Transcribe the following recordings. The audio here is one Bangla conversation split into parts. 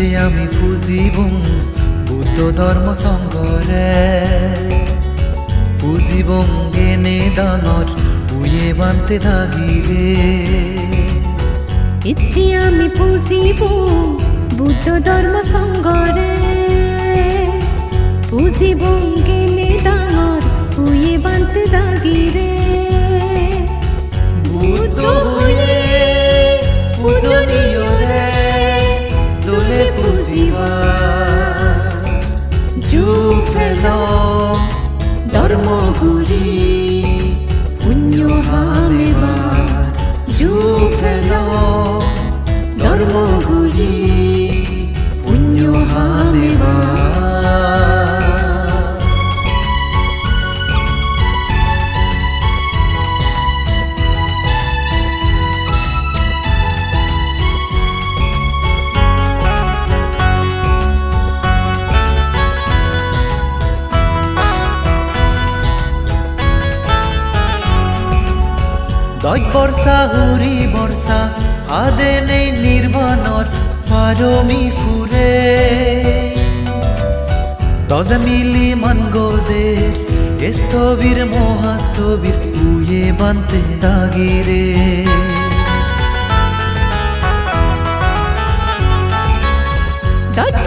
সে আমি পুজিব বুদ্ধ ধর্ম সংঘরে পুজিব গেনে দানর, বুয়ে বানতে থাকিরে ইচ্ছে আমি পুজিব বুদ্ধ ধর্ম সংঘরে পুজিব গেনে দানর, বুয়ে বানতে থাকিরে ধর্ম গুরি পুণ্য হামেবার জু ফেল ধর্ম দয় বর্ষা, হুরি বর্ষা আদে নেই নির্বাণর পারমি ফুরে। দজে মিলি মান গোজের স্থবির মহাস্তবির উয়ে বানতে দাগিরে। দত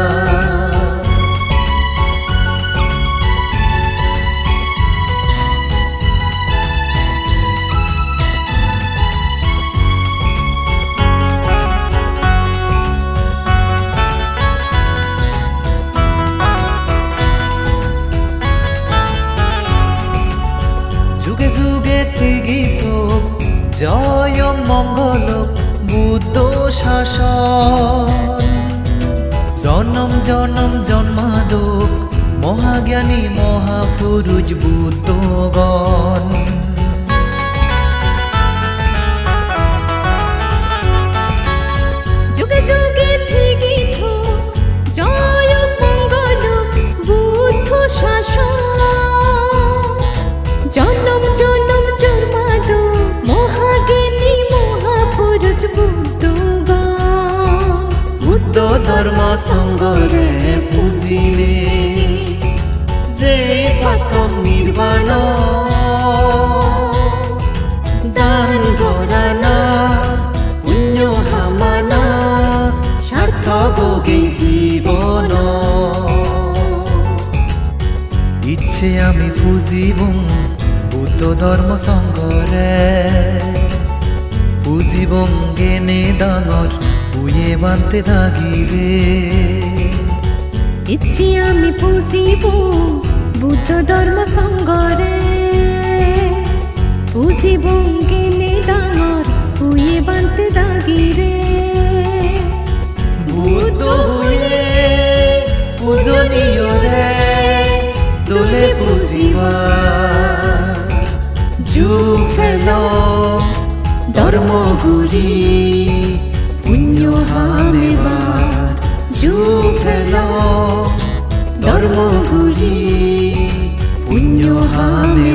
গীত জয় মঙ্গল বুদ্ধ শাসন। জনম জনম জন্মাদক মহাজ্ঞানী মহাপুরুষ বুদ্ধগণ। বুদ্ধ ধর্ম সঙ্গরে পুজিলে, যে পাতম নির্বাণ, দান গরানা পুণ্য হামানা সার্থক গে জীবন। ইচ্ছে আমি পুজিব বুদ্ধ ধর্ম সঙ্গরে পুজিবং গেনে দানর উয়ে ইচ্ছি আমি পুজিব বুদ্ধ ধর্ম সঙ্গরে। পুজিব গেলে দাঙর হুয়ে বানতে দাগিরে বুদ্ধ হয়ে পূজনীয় রে দোলে পুজিবা। জু ফেল ধর্ম গুরি পুণ্য হামেবার